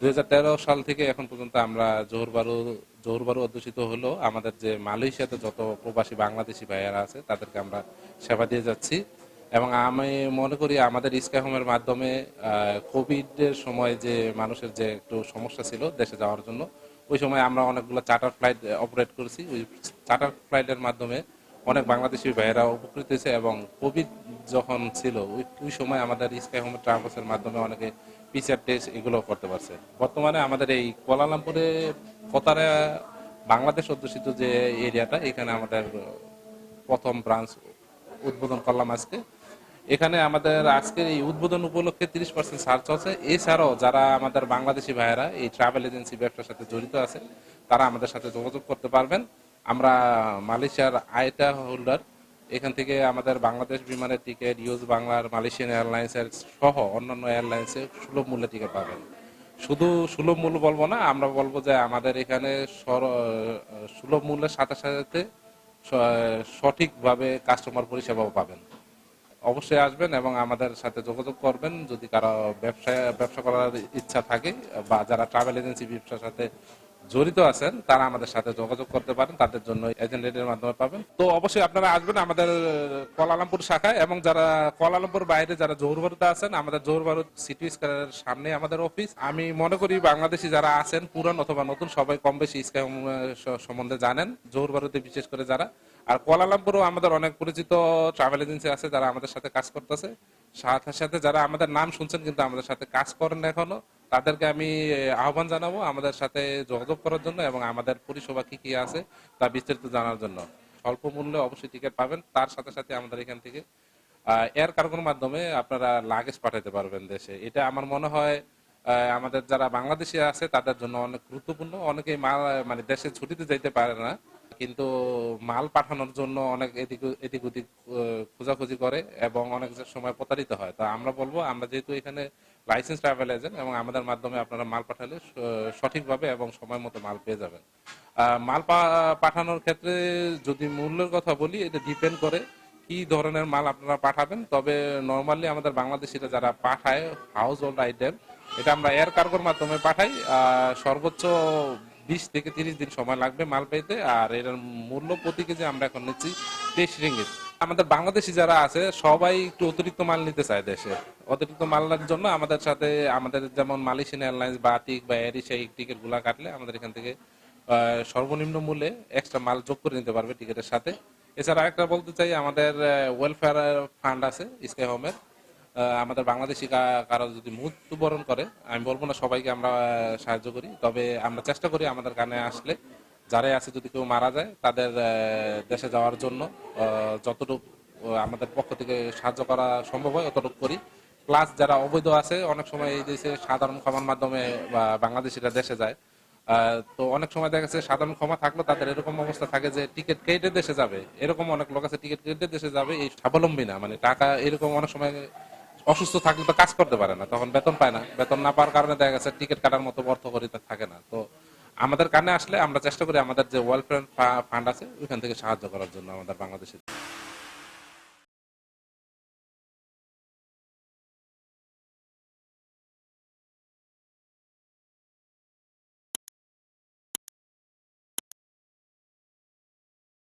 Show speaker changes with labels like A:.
A: দুই হাজার তেরো সাল থেকে এখন পর্যন্ত আমরা জোহরবারু জোহরবারু অধ্যুষিত হলো আমাদের যে মালয়েশিয়াতে যত প্রবাসী বাংলাদেশি ভাইয়ারা আছে, তাদেরকে আমরা সেবা দিয়ে যাচ্ছি। এবং আমি মনে করি আমাদের ইস্কা হোমের মাধ্যমে কোভিড এর সময় যে মানুষের যে একটু সমস্যা ছিল দেশে যাওয়ার জন্য, ওই সময় আমরা অনেকগুলো চার্টার ফ্লাইট অপারেট করেছি। ওই চার্টার ফ্লাইটের মাধ্যমে অনেক বাংলাদেশি ভাইয়েরা উপকৃত হয়েছে এবং কোভিড যখন ছিল, ওই ওই সময় আমাদের স্কাই হোম ট্রাভেলসের মাধ্যমে অনেকে পিসার টেস্ট এগুলো করতে পারছে। বর্তমানে আমাদের এই কোয়ালালামপুরে কতারা বাংলাদেশ অধ্যুষিত যে এরিয়াটা, এখানে আমাদের প্রথম ব্রাঞ্চ উদ্বোধন করলাম আজকে। এখানে আমাদের আজকের এই উদ্বোধন উপলক্ষে তিরিশ পার্সেন্ট ছাড় চলছে। এছাড়াও যারা আমাদের বাংলাদেশি ভাইয়েরা, এই ট্রাভেল এজেন্সি ব্যবসার সাথে জড়িত আছে, তারা আমাদের সাথে যোগাযোগ করতে পারবেন। আমরা মালয়েশিয়ার আইটা হোল্ডার এখান থেকে আমাদের বাংলাদেশ বিমানের টিকিট ইউজ বাংলার মালয়েশিয়ান এয়ারলাইন্সের সহ অন্যান্য এয়ারলাইন্সে সুলভ মূল্যে টিকিট পাবেন। শুধু সুলভ মূল্য বলব না, আমরা বলব যে আমাদের এখানে সুলভ মূল্যের সাথে সাথে সঠিকভাবে কাস্টমার পরিষেবাও পাবেন। অবশ্যই আসবেন এবং আমাদের সাথে যোগাযোগ করবেন যদি কারও ব্যবসা ব্যবসা করার ইচ্ছা থাকে বা যারা ট্রাভেল এজেন্সি ব্যবসার সাথে জড়িত আছেন, তারা আমাদের সাথে যোগাযোগ করতে পারেন, তাদের জন্য এজেন্টের মাধ্যমে পাবেন। তো অবশ্যই আপনারা আসবেন আমাদের কলালামপুর শাখায় এবং যারা কলালামপুর বাইরে যারা জোহরবারুতে আছেন, আমাদের জোহরবারু সিটি স্কয়ারের সামনে আমাদের অফিস আমি মনে করি বাংলাদেশি যারা আছেন, পুরান অথবা নতুন, সবাই কম বেশি স্কাই সম্বন্ধে জানেন জোহরবারুতে বিশেষ করে যারা। আর কোয়ালালামপুরও আমাদের অনেক পরিচিত ট্রাভেল এজেন্সি আছে, যারা আমাদের সাথে কাজ করতেছে। সাথে সাথে যারা আমাদের নাম শুনছেন, কিন্তু আমাদের সাথে কাজ করেন এখনও। তাদেরকে আমি আহ্বান জানাব আমাদের সাথে যোগাযোগ করার জন্য এবং আমাদের পরিষেবা কি কি আছে তা বিস্তারিত জানার জন্য। স্বল্প মূল্যে অবশ্যই টিকিট পাবেন, তার সাথে সাথে আমাদের এখান থেকে এয়ার কার্গোর মাধ্যমে আপনারা লাগেজ পাঠাতে পারবেন দেশে। এটা আমার মনে হয় আমাদের যারা বাংলাদেশি আছে তাদের জন্য অনেক গুরুত্বপূর্ণ। অনেকেই মাল মানে দেশে ছুটিতে যাইতে পারে না, কিন্তু মাল পাঠানোর জন্য অনেক এদিক এদিক ওদিক খোঁজাখুঁজি করে এবং অনেক সময় প্রতারিত হয়। তো আমরা বলব, আমরা যেহেতু এখানে লাইসেন্স ট্রাভেল এজেন্ট এবং আমাদের মাধ্যমে আপনারা মাল পাঠালে সঠিকভাবে এবং সময় মতো মাল পেয়ে যাবেন। মাল পাঠানোর ক্ষেত্রে যদি মূল্যের কথা বলি, এটা ডিপেন্ড করে কি ধরনের মাল আপনারা পাঠাবেন। তবে নর্মালি আমাদের বাংলাদেশিরা যারা পাঠায় হাউস হোল্ড আইটেম এটা আমরা এয়ার কার্গোর মাধ্যমে পাঠাই। সর্বোচ্চ বিশ থেকে তিরিশ দিন সময় লাগবে মাল পেতে। আর এটার মূল্য প্রতি কেজি আমরা এখন নিচ্ছি তেইশ রিঙ্গিত। আমাদের বাংলাদেশি যারা আছে, সবাই একটু অতিরিক্ত মাল নিতে চায় দেশে। অতিরিক্ত মালের জন্য আমাদের সাথে, আমাদের যেমন মালয়েশিয়ান এয়ারলাইন্স বা টিক বা এয়ার সেই টিকিটগুলা কাটলে আমাদের এখান থেকে সর্বনিম্ন মূল্যে এক্সট্রা মাল যোগ করে নিতে পারবে টিকিটের সাথে। এছাড়া একটা বলতে চাই, আমাদের ওয়েলফেয়ার ফান্ড আছে স্কাই হোমের আমাদের বাংলাদেশি কারও যদি মৃত্যুবরণ করে, আমি বলব না সবাইকে আমরা সাহায্য করি, তবে আমরা চেষ্টা করি আমাদের কানে আসলে যারাই আছে যদি কেউ মারা যায়, তাদের দেশে যাওয়ার জন্য যতটুকু আমাদের পক্ষ থেকে সাহায্য করা সম্ভব হয়, অতটুকু করি। প্লাস যারা অবৈধ আছে, অনেক সময় এই দেশে সাধারণ ক্ষমার মাধ্যমে বাংলাদেশিরা দেশে যায়। তো অনেক সময় দেখা যাচ্ছে সাধারণ ক্ষমা থাকলেও তাদের এরকম অবস্থা থাকে যে টিকিট কেটে দেশে যাবে। এরকম অনেক লোক আছে, টিকিট কেটে দেশে যাবে, এই স্বাবলম্বী না। মানে টাকা এরকম অনেক সময় অসুস্থ থাকলে তো কাজ করতে পারে না, তখন বেতন পায় না। বেতন না পাওয়ার কারণে দেখা গেছে টিকিট কাটার মতো অর্থকরিতা থাকে না। তো আমাদের কানে আসলে আমরা চেষ্টা করি আমাদের যে ওয়েলফেয়ার ফান্ড আছে, ওইখান থেকে সাহায্য করার জন্য আমাদের বাংলাদেশে